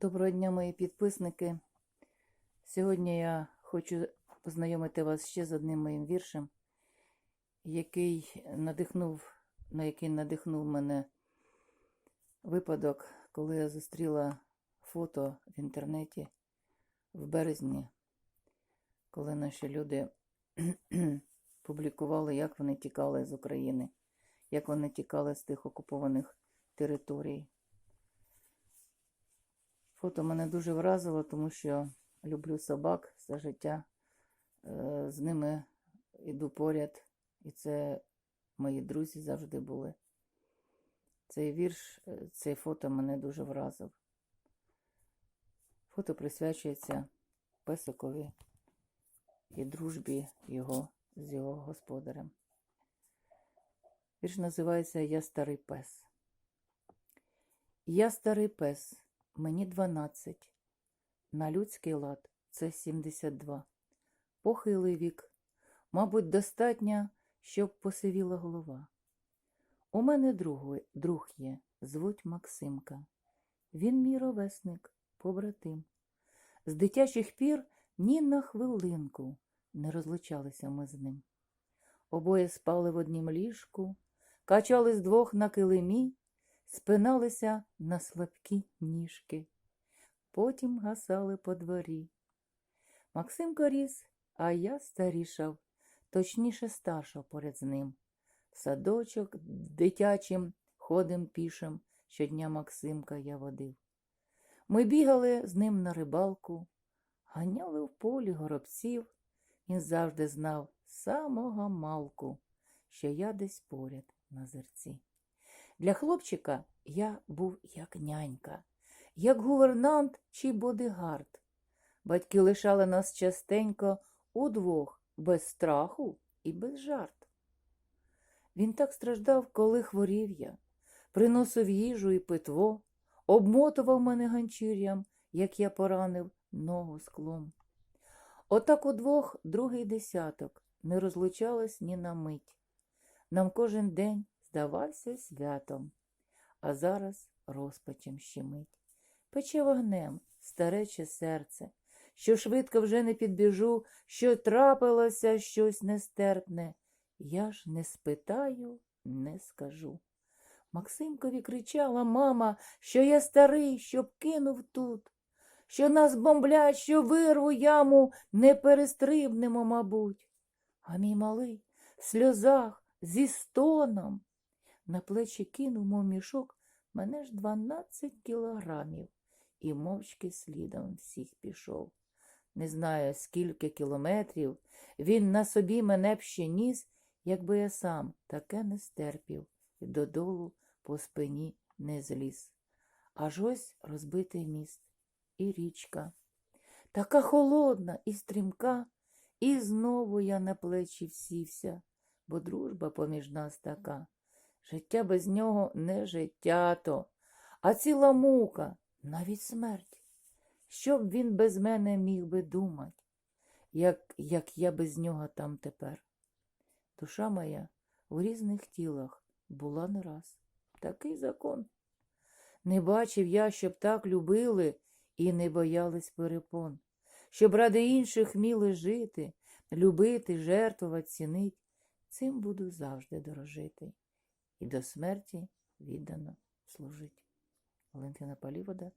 Доброго дня, мої підписники. Сьогодні я хочу познайомити вас ще з одним моїм віршем, який надихнув, на який надихнув мене випадок, коли я зустріла фото в інтернеті в березні, коли наші люди публікували, як вони тікали з України, як вони тікали з тих окупованих територій. Фото мене дуже вразило, тому що люблю собак все життя. Е, З ними йду поряд, і це мої друзі завжди були. Цей вірш, е, цей фото мене дуже вразив. Фото присвячується песикові і дружбі його з його господарем. Вірш називається Я старий пес. Я старий пес, мені дванадцять. На людський лад це 72. Похилий вік. Мабуть, достатньо, щоб посивіла голова. У мене друг, друг є, звуть Максимка. Він мій ровесник, побратим. З дитячих пір ні на хвилинку не розлучалися ми з ним. Обоє спали в однім ліжку, качались двох на килимі, спиналися на слабкі ніжки, потім гасали по дворі. Максимко ріс, а я старішав, точніше старшав поряд з ним. В садочок дитячим ходим пішим, щодня Максимка я водив. Ми бігали з ним на рибалку, ганяли в полі горобців. Він завжди знав самого малку, що я десь поряд на зерці. Для хлопчика я був як нянька, як гувернант чи бодигард. Батьки лишали нас частенько удвох, без страху і без жарт. Він так страждав, коли хворів я, приносив їжу і питво, обмотував мене ганчір'ям, як я поранив ногу склом. Отак удвох другий десяток не розлучалось ні на мить. Нам кожен день здавався святом, а зараз розпачем щемить. Пече вогнем старече серце, що швидко вже не підбіжу, що трапилося щось нестерпне. Я ж не спитаю, не скажу. Максимкові кричала мама, що я старий, щоб кинув тут, що нас бомблять, що вирву яму не перестрибнемо, мабуть. А мій малий в сльозах зі стоном на плечі кинув, мов мішок, мене ж дванадцять кілограмів і мовчки слідом всіх пішов. Не знаю, скільки кілометрів він на собі мене б ще ніс, якби я сам таке не стерпів і додолу по спині не зліз. Аж ось розбитий міст і річка. Така холодна і стрімка, і знову я на плечі всівся, бо дружба поміж нас така. Життя без нього не життя то, а ціла мука, навіть смерть. Що б він без мене міг би думать, як, як я без нього там тепер? Душа моя в різних тілах була не раз. Такий закон. Не бачив я, щоб так любили і не боялись перепон, щоб ради інших вміли жити, любити, жертвувати, цінить. Цим буду завжди дорожити і до смерті віддано служить. Валентина Палівода,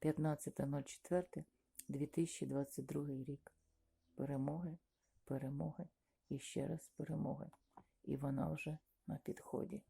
15.04.2022 рік. Перемоги, перемоги і ще раз перемоги. І вона вже на підході.